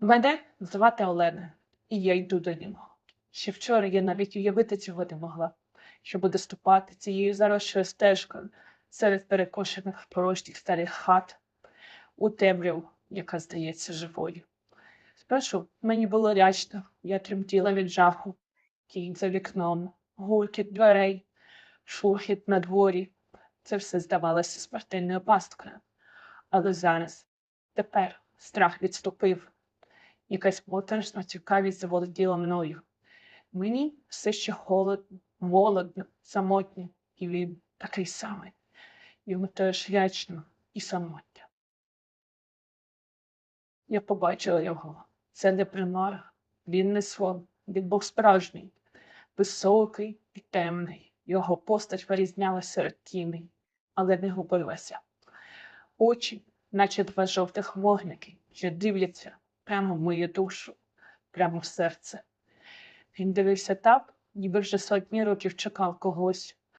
Мене звати Олена, і я йду до нього. Ще вчора я навіть уявити цього не могла, що буду ступати цією заросшою стежкою серед перекошених порожніх старих хат у темряву, яка здається живою. Спершу мені було лячно, я тремтіла від жаху, кінь за вікном, гуркіт дверей, шурхіт на дворі. Це все здавалося смертельною пасткою. Але зараз, тепер, страх відступив. Якась моторошна цікавість заволоділа мною. Мені все ще холодно, голодно, самотньо, і він такий самий. Йому теж лячно і самотньо. Я побачила його. Це не примара, він не сон, він був справжній, високий і темний. Його постать вирізнялася серед тіней, але не губилася. Очі, наче два жовтих вогники, що дивляться прямо в мою душу, прямо в серце. Він дивився так, ніби вже сотні років чекав когось,